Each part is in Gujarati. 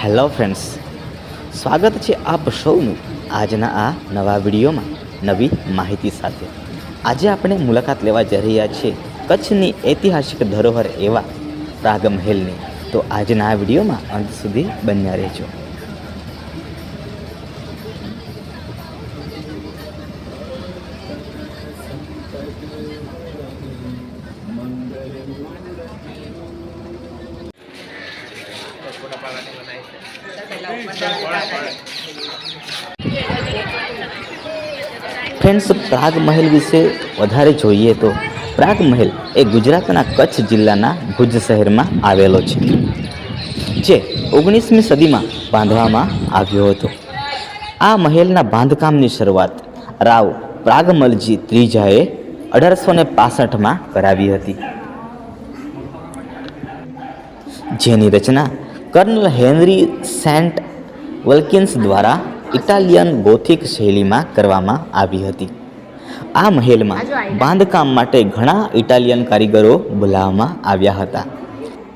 હેલો ફ્રેન્ડ્સ સ્વાગત છે આપ સૌનું આજના આ નવા વિડીયોમાં નવી માહિતી સાથે. આજે આપણે મુલાકાત લેવા જઈ રહ્યા છીએ કચ્છની ઐતિહાસિક ધરોહર એવા પ્રાગ મહેલની તો આજના આ વિડીયોમાં અંત સુધી બન્યા રહેજો. ફ્રેન્ડ્સ, પ્રાગ મહેલ વિશે વધારે જોઈએ તો પ્રાગ મહેલ એ ગુજરાતના કચ્છ જિલ્લાના ભુજ શહેરમાં આવેલો છે, જે ઓગણીસમી સદીમાં બાંધવામાં આવ્યો હતો. આ મહેલના બાંધકામની શરૂઆત રાવ પ્રાગમલજી ત્રીજાએ અઢારસો ને પાસઠમાં કરાવી હતી. જેની રચના કર્નલ હેનરી સેન્ટ વલ્કિન્સ દ્વારા ઇટાલિયન ગોથિક શૈલીમાં કરવામાં આવી હતી. આ મહેલમાં બાંધકામ માટે ઘણા ઇટાલિયન કારીગરો બોલાવવામાં આવ્યા હતા.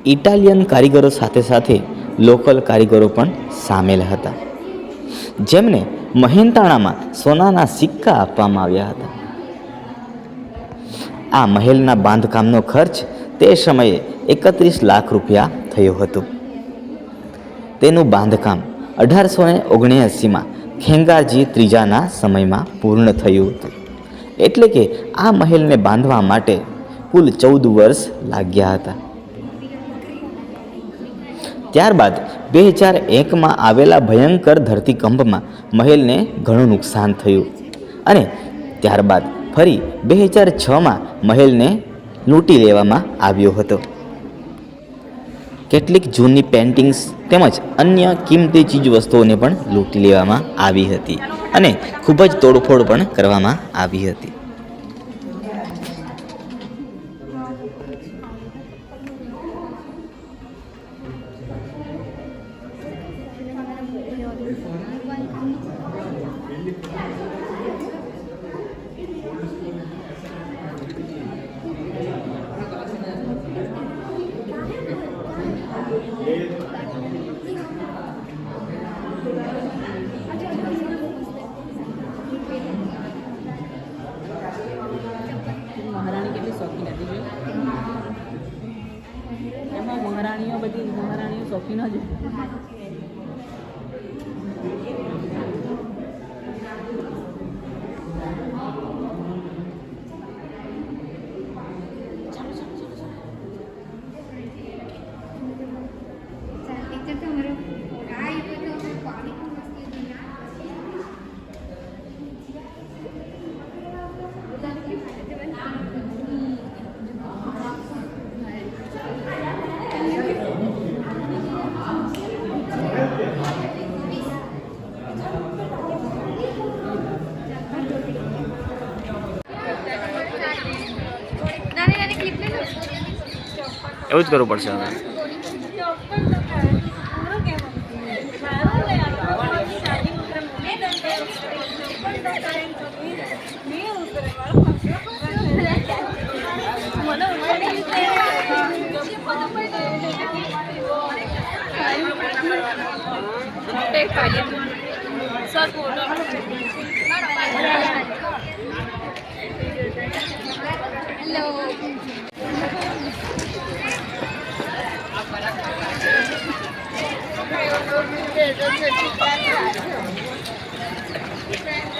ઇટાલિયન કારીગરો સાથે સાથે લોકલ કારીગરો પણ સામેલ હતા. જેમને મહેનતાણામાં સોનાના સિક્કા આપવામાં આવ્યા હતા. આ મહેલના બાંધકામનો ખર્ચ તે સમયે એકત્રીસ લાખ રૂપિયા થયો હતો. તેનું બાંધકામ અઢારસો ને ઓગણએંસીમાં ખેંગારજી ત્રીજાના સમયમાં પૂર્ણ થયું હતું. એટલે કે આ મહેલને બાંધવા માટે કુલ ચૌદ વર્ષ લાગ્યા હતા. ત્યારબાદ બે હજાર એકમાં આવેલા ભયંકર ધરતીકંપમાં મહેલને ઘણું નુકસાન થયું અને ત્યારબાદ ફરી બે હજાર છમાં મહેલને લૂંટી લેવામાં આવ્યો હતો. કેટલીક જૂની પેન્ટિંગ્સ તેમજ અન્ય કિંમતી ચીજ વસ્તુઓને પણ લૂંટી લેવામાં આવી હતી અને ખૂબ જ તોડફોડ પણ કરવામાં આવી હતી. શોખીન જ એવું જ કરવું પડશે હવે. Sir photo Thank you.